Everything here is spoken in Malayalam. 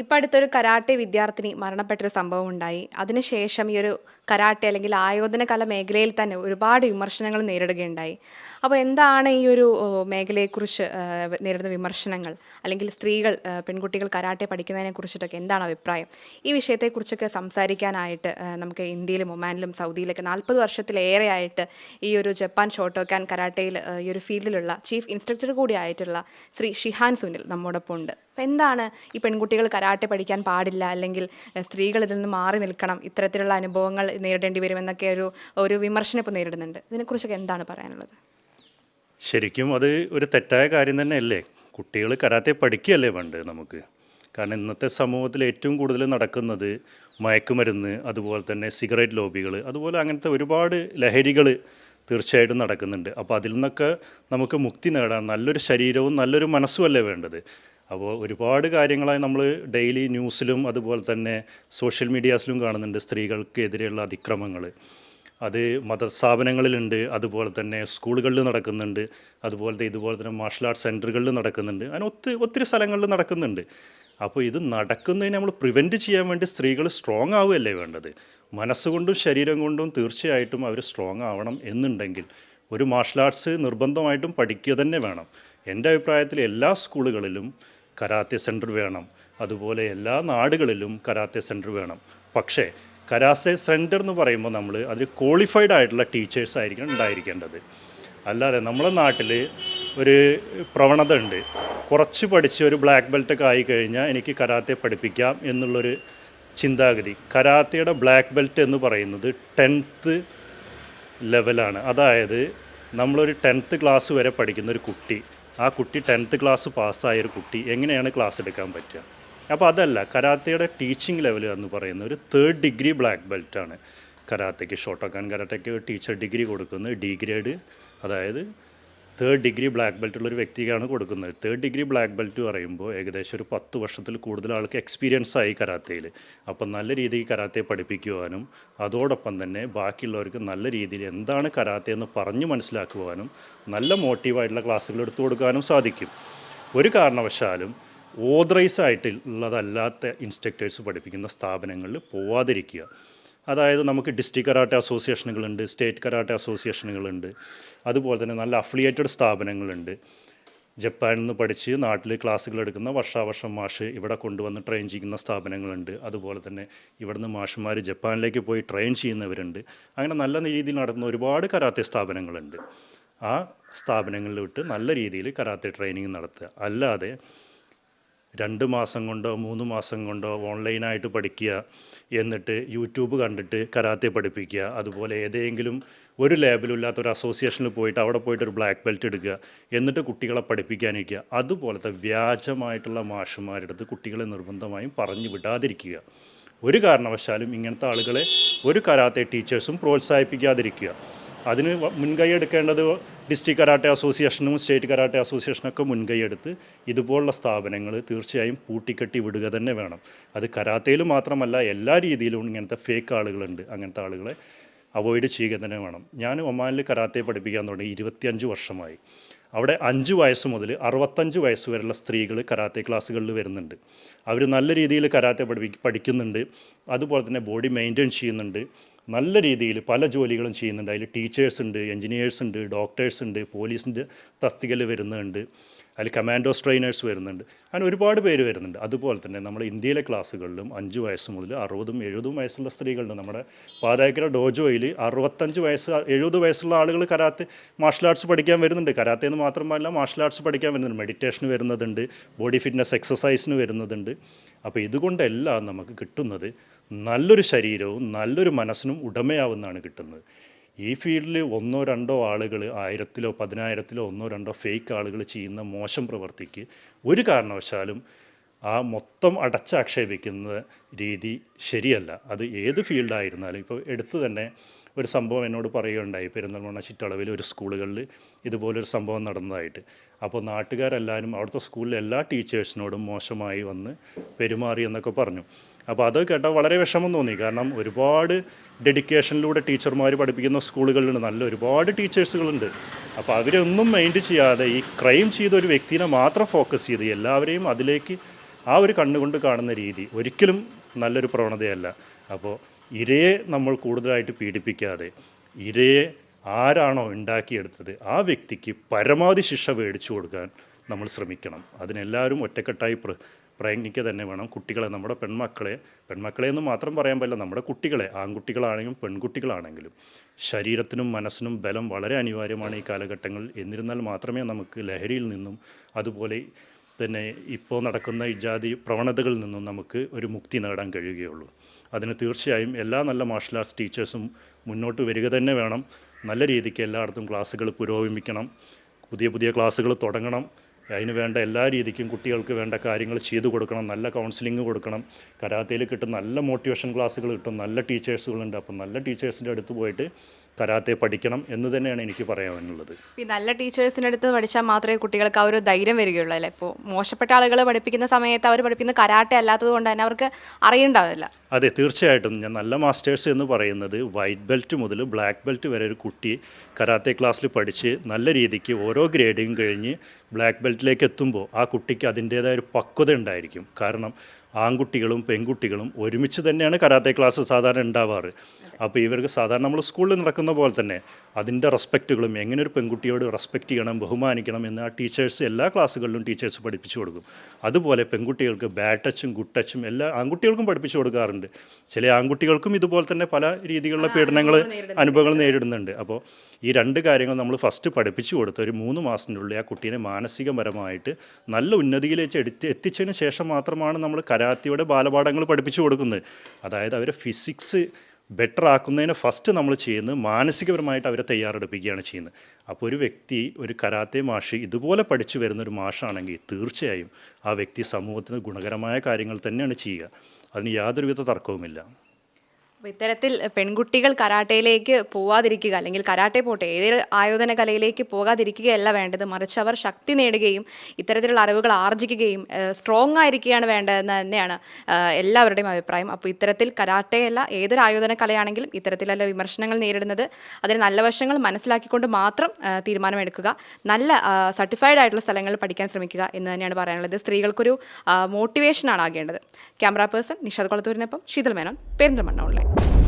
ഇപ്പം അടുത്തൊരു കരാട്ടെ വിദ്യാർത്ഥിനി മരണപ്പെട്ടൊരു സംഭവം ഉണ്ടായി അതിനുശേഷം ഈ ഒരു കരാട്ടെ അല്ലെങ്കിൽ ആയോധന കല മേഖലയിൽ തന്നെ ഒരുപാട് വിമർശനങ്ങൾ നേരിടുകയുണ്ടായി. അപ്പോൾ എന്താണ് ഈ ഒരു മേഖലയെക്കുറിച്ച് നേരിടുന്ന വിമർശനങ്ങൾ? അല്ലെങ്കിൽ സ്ത്രീകൾ പെൺകുട്ടികൾ കരാട്ടെ പഠിക്കുന്നതിനെ കുറിച്ചിട്ടൊക്കെ എന്താണ് അഭിപ്രായം? ഈ വിഷയത്തെക്കുറിച്ചൊക്കെ സംസാരിക്കാനായിട്ട് നമുക്ക് ഇന്ത്യയിലും ഒമാനിലും സൗദിയിലൊക്കെ നാൽപ്പത് വർഷത്തിലേറെയായിട്ട് ഈ ഒരു ജപ്പാൻ ഷോട്ടോക്കാൻ കരാട്ടയിൽ ഈ ഒരു ഫീൽഡിലുള്ള ചീഫ് ഇൻസ്ട്രക്ടർ കൂടി ആയിട്ടുള്ള ശ്രീ ഷിഹാൻ സുനിൽ നമ്മോടൊപ്പം ഉണ്ട് അപ്പോൾ എന്താണ് ഈ പെൺകുട്ടികൾ കരാട്ടെ പഠിക്കാൻ പാടില്ല അല്ലെങ്കിൽ സ്ത്രീകൾ ഇതിൽ നിന്ന് മാറി നിൽക്കണം ഇത്തരത്തിലുള്ള അനുഭവങ്ങൾ നേരിടേണ്ടി വരുമെന്നൊക്കെ ഒരു ഒരു വിമർശനം ഇപ്പോൾ നേരിടുന്നുണ്ട്. ഇതിനെക്കുറിച്ചൊക്കെ എന്താണ് പറയാനുള്ളത്? ശരിക്കും അത് ഒരു തെറ്റായ കാര്യം തന്നെയല്ലേ? കുട്ടികൾ കരാത്തെ പഠിക്കുകയല്ലേ വേണ്ടത് നമുക്ക്? കാരണം ഇന്നത്തെ സമൂഹത്തിൽ ഏറ്റവും കൂടുതൽ നടക്കുന്നത് മയക്കുമരുന്ന് അതുപോലെ തന്നെ സിഗരറ്റ് ലോബികൾ അതുപോലെ അങ്ങനത്തെ ഒരുപാട് ലഹരികൾ തീർച്ചയായിട്ടും നടക്കുന്നുണ്ട്. അപ്പോൾ അതിൽ നിന്നൊക്കെ നമുക്ക് മുക്തി നേടാൻ നല്ലൊരു ശരീരവും നല്ലൊരു മനസ്സുമല്ലേ വേണ്ടത്? അപ്പോൾ ഒരുപാട് കാര്യങ്ങളായി നമ്മൾ ഡെയിലി ന്യൂസിലും അതുപോലെ തന്നെ സോഷ്യൽ മീഡിയാസിലും കാണുന്നുണ്ട് സ്ത്രീകൾക്കെതിരെയുള്ള അതിക്രമങ്ങൾ. അത് മതസ്ഥാപനങ്ങളിലുണ്ട് അതുപോലെ തന്നെ സ്കൂളുകളിൽ നടക്കുന്നുണ്ട് അതുപോലത്തെ ഇതുപോലെ തന്നെ മാർഷൽ ആർട്സ് സെന്ററുകളിൽ നടക്കുന്നുണ്ട്. അങ്ങനെ ഒത്തിരി ഒത്തിരി സ്ഥലങ്ങളിൽ നടക്കുന്നുണ്ട്. അപ്പോൾ ഇത് നടക്കുന്നതിന് നമ്മൾ പ്രിവെന്റ് ചെയ്യാൻ വേണ്ടി സ്ത്രീകൾ സ്ട്രോങ് ആവുകയല്ലേ വേണ്ടത്? മനസ്സുകൊണ്ടും ശരീരം കൊണ്ടും തീർച്ചയായിട്ടും അവർ സ്ട്രോങ് ആവണം എന്നുണ്ടെങ്കിൽ ഒരു മാർഷൽ ആർട്സ് നിർബന്ധമായിട്ടും പഠിക്കുക തന്നെ വേണം. എന്റെ അഭിപ്രായത്തിൽ എല്ലാ സ്കൂളുകളിലും കരാത്തെ സെന്റർ വേണം. അതുപോലെ എല്ലാ നാടുകളിലും കരാത്തെ സെന്റർ വേണം. പക്ഷേ കരാസെ സെന്റർ എന്ന് പറയുമ്പോൾ നമ്മൾ അതിൽ ക്വാളിഫൈഡ് ആയിട്ടുള്ള ടീച്ചേഴ്സ് ആയിരിക്കണം ഉണ്ടായിരിക്കേണ്ടത്. അല്ലാതെ നമ്മുടെ നാട്ടിൽ ഒരു പ്രവണത ഉണ്ട്. കുറച്ച് പഠിച്ച് ഒരു ബ്ലാക്ക് ബെൽറ്റൊക്കെ ആയിക്കഴിഞ്ഞാൽ എനിക്ക് കരാത്തെ പഠിപ്പിക്കാം എന്നുള്ളൊരു ചിന്താഗതി. കരാത്തയുടെ ബ്ലാക്ക് ബെൽറ്റ് എന്ന് പറയുന്നത് ടെൻത്ത് ലെവലാണ് അതായത് നമ്മളൊരു ടെൻത്ത് ക്ലാസ് വരെ പഠിക്കുന്ന ഒരു കുട്ടി. ആ കുട്ടി ടെൻത്ത് ക്ലാസ് പാസ്സായ ഒരു കുട്ടി എങ്ങനെയാണ് ക്ലാസ് എടുക്കാൻ പറ്റുക? അപ്പോൾ അതല്ല കരാത്തയുടെ ടീച്ചിങ് ലെവൽ എന്ന് പറയുന്ന ഒരു തേർഡ് ഡിഗ്രി ബ്ലാക്ക് ബെൽറ്റാണ് കരാത്തയ്ക്ക് ഷോട്ടോക്കാൻ കരാട്ടയ്ക്ക് ടീച്ചർ ഡിഗ്രി കൊടുക്കുന്നത് ഡി ഗ്രേഡ് അതായത് തേർഡ് ഡിഗ്രി ബ്ലാക്ക് ബെൽറ്റ് ഉള്ള ഒരു വ്യക്തിക്കാണ് കൊടുക്കുന്നത്. തേർഡ് ഡിഗ്രി ബ്ലാക്ക് ബെൽറ്റ് പറയുമ്പോൾ ഏകദേശം ഒരു പത്ത് വർഷത്തിൽ കൂടുതൽ ആൾക്ക് എക്സ്പീരിയൻസ് ആയി കരാത്തയിൽ അപ്പം നല്ല രീതിയിൽ കരാത്തെ പഠിപ്പിക്കുവാനും അതോടൊപ്പം തന്നെ ബാക്കിയുള്ളവർക്ക് നല്ല രീതിയിൽ എന്താണ് കരാത്തെ എന്ന് പറഞ്ഞു മനസ്സിലാക്കുവാനും നല്ല മോട്ടീവായിട്ടുള്ള ക്ലാസ്സുകൾ എടുത്തു കൊടുക്കാനും സാധിക്കും. ഒരു കാരണവശാലും ഓതറൈസ് ആയിട്ടുള്ളതല്ലാത്ത ഇൻസ്ട്രക്ടേഴ്സ് പഠിപ്പിക്കുന്ന സ്ഥാപനങ്ങളിൽ പോവാതിരിക്കുക. അതായത് നമുക്ക് ഡിസ്ട്രിക്ട് കരാട്ടെ അസോസിയേഷനുകളുണ്ട് സ്റ്റേറ്റ് കരാട്ടെ അസോസിയേഷനുകളുണ്ട് അതുപോലെ തന്നെ നല്ല അഫിലിയേറ്റഡ് സ്ഥാപനങ്ങളുണ്ട്. ജപ്പാനിൽ നിന്ന് പഠിച്ച് നാട്ടിൽ ക്ലാസ്സുകൾ എടുക്കുന്ന വർഷാവർഷം മാഷ് ഇവിടെ കൊണ്ടുവന്ന് ട്രെയിൻ ചെയ്യുന്ന സ്ഥാപനങ്ങളുണ്ട്. അതുപോലെ തന്നെ ഇവിടുന്ന് മാഷുമാർ ജപ്പാനിലേക്ക് പോയി ട്രെയിൻ ചെയ്യുന്നവരുണ്ട്. അങ്ങനെ നല്ല രീതിയിൽ നടത്തുന്ന ഒരുപാട് കരാത്തെ സ്ഥാപനങ്ങളുണ്ട്. ആ സ്ഥാപനങ്ങളിൽ വിട്ട് നല്ല രീതിയിൽ കരാത്തെ ട്രെയിനിങ് നടത്തുക. അല്ലാതെ രണ്ട് മാസം കൊണ്ടോ മൂന്ന് മാസം കൊണ്ടോ ഓൺലൈനായിട്ട് പഠിക്കുക എന്നിട്ട് യൂട്യൂബ് കണ്ടിട്ട് കരാത്തെ പഠിപ്പിക്കുക. അതുപോലെ ഏതെങ്കിലും ഒരു ലേബലില്ലാത്ത ഒരു അസോസിയേഷനിൽ പോയിട്ട് അവിടെ പോയിട്ട് ഒരു ബ്ലാക്ക് ബെൽറ്റ് എടുക്കുക എന്നിട്ട് കുട്ടികളെ പഠിപ്പിക്കാനിരിക്കുക. അതുപോലത്തെ വ്യാജമായിട്ടുള്ള മാഷുമാരുടെ അടുത്ത് കുട്ടികളെ നിർബന്ധമായും പറഞ്ഞു വിടാതിരിക്കുക. ഒരു കാരണവശാലും ഇങ്ങനത്തെ ആളുകളെ ഒരു കരാത്തെ ടീച്ചേഴ്സും പ്രോത്സാഹിപ്പിക്കാതിരിക്കുക. അതിന് മുൻകൈ എടുക്കേണ്ടത് ഡിസ്ട്രിക്ട് കരാട്ടെ അസോസിയേഷനും സ്റ്റേറ്റ് കരാട്ടെ അസോസിയേഷനൊക്കെ മുൻകൈയെടുത്ത് ഇതുപോലുള്ള സ്ഥാപനങ്ങൾ തീർച്ചയായും പൂട്ടിക്കെട്ടി വിടുക തന്നെ വേണം. അത് കരാത്തയിൽ മാത്രമല്ല എല്ലാ രീതിയിലും ഇങ്ങനത്തെ ഫേക്ക് ആളുകളുണ്ട് അങ്ങനത്തെ ആളുകളെ അവോയ്ഡ് ചെയ്യുക തന്നെ വേണം. ഞാൻ ഒമാനിൽ കരാത്തെ പഠിപ്പിക്കാൻ തുടങ്ങി ഇരുപത്തിയഞ്ച് വർഷമായി. അവിടെ അഞ്ച് വയസ്സ് മുതൽ അറുപത്തഞ്ച് വയസ്സ് വരെയുള്ള സ്ത്രീകൾ കരാത്തെ ക്ലാസ്സുകളിൽ വരുന്നുണ്ട്. അവർ നല്ല രീതിയിൽ കരാത്തെ പഠിപ്പി പഠിക്കുന്നുണ്ട്. അതുപോലെ തന്നെ ബോഡി മെയിന്റെയിൻ ചെയ്യുന്നുണ്ട്. നല്ല രീതിയിൽ പല ജോലികളും ചെയ്യുന്നുണ്ട്. അതിൽ ടീച്ചേഴ്സ് ഉണ്ട് എൻജിനീയേഴ്സ് ഉണ്ട് ഡോക്ടേഴ്സ് ഉണ്ട് പോലീസിന്റെ തസ്തികയിൽ വരുന്നുണ്ട്. അതിൽ കമാൻഡോസ് ട്രെയിനേഴ്സ് വരുന്നുണ്ട്. അങ്ങനെ ഒരുപാട് പേര് വരുന്നുണ്ട്. അതുപോലെ തന്നെ നമ്മൾ ഇന്ത്യയിലെ ക്ലാസ്സുകളിലും അഞ്ച് വയസ്സ് മുതൽ അറുപതും എഴുപതും വയസ്സുള്ള സ്ത്രീകളുണ്ട്. നമ്മുടെ പാതായക്കര ഡോജോയിൽ അറുപത്തഞ്ച് വയസ്സ് എഴുപത് വയസ്സുള്ള ആളുകൾ കരാത്തെ മാർഷൽ ആർട്സ് പഠിക്കാൻ വരുന്നുണ്ട്. കരാത്തെ എന്ന് മാത്രമല്ല മാർഷൽ ആർട്സ് പഠിക്കാൻ വരുന്നുണ്ട്. മെഡിറ്റേഷന് വരുന്നതുണ്ട്. ബോഡി ഫിറ്റ്നസ് എക്സസൈസിന് വരുന്നതുണ്ട്. അപ്പോൾ ഇതുകൊണ്ടെല്ലാം നമുക്ക് കിട്ടുന്നത് നല്ലൊരു ശരീരവും നല്ലൊരു മനസ്സിനും ഉടമയാവുന്നതാണ് കിട്ടുന്നത്. ഈ ഫീൽഡിൽ ഒന്നോ രണ്ടോ ആളുകൾ ആയിരത്തിലോ പതിനായിരത്തിലോ ഒന്നോ രണ്ടോ ഫേക്ക് ആളുകൾ ചെയ്യുന്ന മോശം പ്രവൃത്തിക്ക് ഒരു കാരണവശാലും ആ മൊത്തം അടച്ചാക്ഷേപിക്കുന്ന രീതി ശരിയല്ല. അത് ഏത് ഫീൽഡായിരുന്നാലും ഇപ്പോൾ എടുത്തു തന്നെ ഒരു സംഭവം എന്നോട് പറയുകയുണ്ടായി. പെരിന്തൽമണ്ണ ചുറ്റളവിൽ ഒരു സ്കൂളുകളിൽ ഇതുപോലൊരു സംഭവം നടന്നതായിട്ട്. അപ്പോൾ നാട്ടുകാരെല്ലാവരും അവിടുത്തെ സ്കൂളിലെ എല്ലാ ടീച്ചേഴ്സിനോടും മോശമായി വന്ന് പെരുമാറി എന്നൊക്കെ പറഞ്ഞു. അപ്പോൾ അത് കേട്ടാൽ വളരെ വിഷമം തോന്നി. കാരണം ഒരുപാട് ഡെഡിക്കേഷനിലൂടെ ടീച്ചർമാർ പഠിപ്പിക്കുന്ന സ്കൂളുകളിലുണ്ട്. നല്ല ഒരുപാട് ടീച്ചേഴ്സുകളുണ്ട്. അപ്പോൾ അവരൊന്നും മൈൻഡ് ചെയ്യാതെ ഈ ക്രൈം ചെയ്ത ഒരു വ്യക്തിനെ മാത്രം ഫോക്കസ് ചെയ്ത് എല്ലാവരെയും അതിലേക്ക് ആ ഒരു കണ്ണുകൊണ്ട് കാണുന്ന രീതി ഒരിക്കലും നല്ലൊരു പ്രവണതയല്ല. അപ്പോൾ ഇരയെ നമ്മൾ കൂടുതലായിട്ട് പീഡിപ്പിക്കാതെ ഇരയെ ആരാണോ ഉണ്ടാക്കിയെടുത്തത് ആ വ്യക്തിക്ക് പരമാവധി ശിക്ഷ മേടിച്ചു കൊടുക്കാൻ നമ്മൾ ശ്രമിക്കണം. അതിനെല്ലാവരും ഒറ്റക്കെട്ടായി പ്ര പ്രയത്നിക്കുക തന്നെ വേണം. കുട്ടികളെ നമ്മുടെ പെൺമക്കളെ പെൺമക്കളെ എന്ന് മാത്രം പറയാൻ പറ്റില്ല നമ്മുടെ കുട്ടികളെ ആൺകുട്ടികളാണെങ്കിലും പെൺകുട്ടികളാണെങ്കിലും. ശരീരത്തിനും മനസ്സിനും ബലം വളരെ അനിവാര്യമാണ് ഈ കാലഘട്ടങ്ങളിൽ. എന്നിരുന്നാൽ മാത്രമേ നമുക്ക് ലഹരിയിൽ നിന്നും അതുപോലെ തന്നെ ഇപ്പോൾ നടക്കുന്ന ഇജാതി പ്രവണതകളിൽ നിന്നും നമുക്ക് ഒരു മുക്തി നേടാൻ കഴിയുകയുള്ളൂ. അതിന് തീർച്ചയായും എല്ലാ നല്ല മാർഷൽ ആർട്സ് ടീച്ചേഴ്സും മുന്നോട്ട് വരിക തന്നെ വേണം. നല്ല രീതിക്ക് എല്ലായിടത്തും ക്ലാസ്സുകൾ പുരോഗമിക്കണം. പുതിയ പുതിയ ക്ലാസ്സുകൾ തുടങ്ങണം. അതിന് വേണ്ട എല്ലാ രീതിക്കും കുട്ടികൾക്ക് വേണ്ട കാര്യങ്ങൾ ചെയ്തു കൊടുക്കണം. നല്ല കൗൺസിലിംഗ് കൊടുക്കണം. കരാത്തയിൽ കിട്ടും നല്ല മോട്ടിവേഷൻ ക്ലാസ്സുകൾ കിട്ടും. നല്ല ടീച്ചേഴ്സുകളുണ്ട് അപ്പം നല്ല ടീച്ചേഴ്സിന്റെ അടുത്ത് പോയിട്ട് കരാത്തെ പഠിക്കണം എന്ന് തന്നെയാണ് എനിക്ക് പറയാനുള്ളത്. ഈ നല്ല ടീച്ചേഴ്സിന്റെ അടുത്ത് പഠിച്ചാൽ മാത്രമേ കുട്ടികൾക്ക് ആ ഒരു ധൈര്യം വരികയുള്ളൂ അല്ലേ? ഇപ്പോൾ മോശപ്പെട്ട ആളുകൾ പഠിപ്പിക്കുന്ന സമയത്ത് അവർ പഠിപ്പിക്കുന്ന കരാട്ടെ അല്ലാത്തത് കൊണ്ട് തന്നെ അവർക്ക് അറിയണ്ടാവില്ല. അതെ തീർച്ചയായിട്ടും. ഞാൻ നല്ല മാസ്റ്റേഴ്സ് എന്ന് പറയുന്നത് വൈറ്റ് ബെൽറ്റ് മുതൽ ബ്ലാക്ക് ബെൽറ്റ് വരെ ഒരു കുട്ടി കരാത്തെ ക്ലാസ്സിൽ പഠിച്ച് നല്ല രീതിക്ക് ഓരോ ഗ്രേഡിങ് കഴിഞ്ഞ് ബ്ലാക്ക് ബെൽറ്റിലേക്ക് എത്തുമ്പോൾ ആ കുട്ടിക്ക് അതിന്റേതായ ഒരു പക്വത ഉണ്ടായിരിക്കും. കാരണം ആൺകുട്ടികളും പെൺകുട്ടികളും ഒരുമിച്ച് തന്നെയാണ് കരാത്തെ ക്ലാസ് സാധാരണ ഉണ്ടാവാറ്. അപ്പോൾ ഇവർക്ക് സാധാരണ നമ്മൾ സ്കൂളിൽ നടക്കുന്ന പോലെ തന്നെ അതിന്റെ റെസ്പെക്റ്റുകളും എങ്ങനെ ഒരു പെൺകുട്ടിയോട് റെസ്പെക്റ്റ് ചെയ്യണം ബഹുമാനിക്കണം എന്ന് ആ ടീച്ചേഴ്സ് എല്ലാ ക്ലാസ്സുകളിലും ടീച്ചേഴ്സ് പഠിപ്പിച്ചു കൊടുക്കും. അതുപോലെ പെൺകുട്ടികൾക്ക് ബാഡ് ടച്ചും ഗുഡ് ടച്ചും എല്ലാ ആൺകുട്ടികൾക്കും പഠിപ്പിച്ചു കൊടുക്കാറുണ്ട്. ചില ആൺകുട്ടികൾക്കും ഇതുപോലെ തന്നെ പല രീതിയിലുള്ള പീഡനങ്ങൾ അനുഭവങ്ങൾ നേരിടുന്നുണ്ട്. അപ്പോൾ ഈ രണ്ട് കാര്യങ്ങൾ നമ്മൾ ഫസ്റ്റ് പഠിപ്പിച്ചു കൊടുത്ത് ഒരു മൂന്ന് മാസത്തിനുള്ളിൽ ആ കുട്ടീനെ മാനസികപരമായിട്ട് നല്ല ഉന്നതിയിലേക്ക് എടുത്ത് എത്തിച്ചതിന് ശേഷം മാത്രമാണ് നമ്മൾ കരാത്തിയുടെ ബാലപാഠങ്ങൾ പഠിപ്പിച്ചു കൊടുക്കുന്നത്. അതായത് അവരെ ഫിസിക്സ് ബെറ്റർ ആക്കുന്നതിന് ഫസ്റ്റ് നമ്മൾ ചെയ്യുന്നത് മാനസികപരമായിട്ട് അവരെ തയ്യാറെടുപ്പിക്കുകയാണ് ചെയ്യുന്നത്. അപ്പോൾ ഒരു വ്യക്തി ഒരു കരാത്തെ മാഷ് ഇതുപോലെ പഠിച്ചു വരുന്ന ഒരു മാഷാണെങ്കിൽ തീർച്ചയായും ആ വ്യക്തി സമൂഹത്തിന് ഗുണകരമായ കാര്യങ്ങൾ തന്നെയാണ് ചെയ്യുക. അതിന് യാതൊരുവിധ തർക്കവുമില്ല. ഇത്തരത്തിൽ പെൺകുട്ടികൾ കരാട്ടയിലേക്ക് പോവാതിരിക്കുക അല്ലെങ്കിൽ കരാട്ടെ പോട്ടെ ഏതൊരു ആയോധന കലയിലേക്ക് പോകാതിരിക്കുകയല്ല വേണ്ടത്. മറിച്ച് അവർ ശക്തി നേടുകയും ഇത്തരത്തിലുള്ള അറിവുകൾ ആർജിക്കുകയും സ്ട്രോങ് ആയിരിക്കുകയാണ് വേണ്ടതെന്ന് തന്നെയാണ് എല്ലാവരുടെയും അഭിപ്രായം. അപ്പോൾ ഇത്തരത്തിൽ കരാട്ടയല്ല ഏതൊരു ആയോധന കലയാണെങ്കിലും ഇത്തരത്തിലുള്ള വിമർശനങ്ങൾ നേരിടുന്നത്. അതിന് നല്ല വശങ്ങൾ മനസ്സിലാക്കിക്കൊണ്ട് മാത്രം തീരുമാനമെടുക്കുക. നല്ല സർട്ടിഫൈഡ് ആയിട്ടുള്ള സ്ഥലങ്ങളിൽ പഠിക്കാൻ ശ്രമിക്കുക എന്ന് തന്നെയാണ് പറയാനുള്ളത്. സ്ത്രീകൾക്കൊരു മോട്ടിവേഷനാണ് ആകേണ്ടത്. ക്യാമറ പേഴ്സൺ നിഷാദ് കൊളത്തൂരിനൊപ്പം ശീതൽ മേനോൻ പെരിന്തൽമണ്ണ ഉള്ളത് you